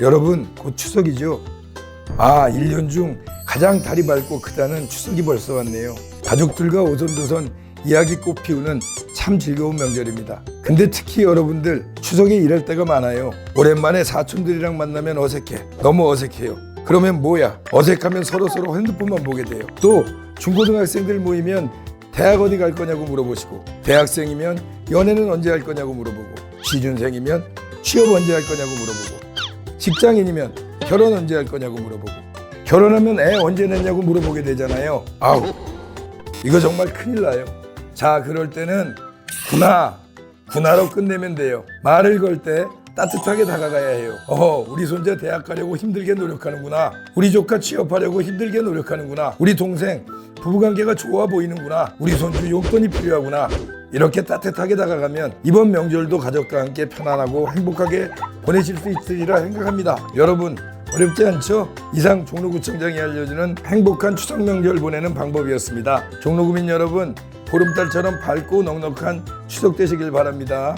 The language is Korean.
여러분 곧 추석이죠. 아 1년 중 가장 달이 밝고 크다는 추석이 벌써 왔네요. 가족들과 오손도손 이야기 꽃 피우는 참 즐거운 명절입니다. 근데 특히 여러분들 추석에 일할 때가 많아요. 오랜만에 사촌들이랑 만나면 어색해. 너무 어색해요. 그러면 뭐야? 어색하면 서로 서로 핸드폰만 보게 돼요. 또 중고등학생들 모이면 대학 어디 갈 거냐고 물어보시고 대학생이면 연애는 언제 할 거냐고 물어보고 취준생이면 취업 언제 할 거냐고 물어보고 직장인이면 결혼 언제 할 거냐고 물어보고 결혼하면 애 언제 낳냐고 물어보게 되잖아요. 아우 이거 정말 큰일 나요. 자 그럴 때는 구나 구나로 끝내면 돼요. 말을 걸 때 따뜻하게 다가가야 해요. 어허 우리 손자 대학 가려고 힘들게 노력하는구나. 우리 조카 취업하려고 힘들게 노력하는구나. 우리 동생 부부관계가 좋아 보이는구나. 우리 손주 용돈이 필요하구나. 이렇게 따뜻하게 다가가면 이번 명절도 가족과 함께 편안하고 행복하게 보내실 수 있으리라 생각합니다. 여러분 어렵지 않죠? 이상 종로구청장이 알려주는 행복한 추석 명절 보내는 방법이었습니다. 종로구민 여러분 보름달처럼 밝고 넉넉한 추석 되시길 바랍니다.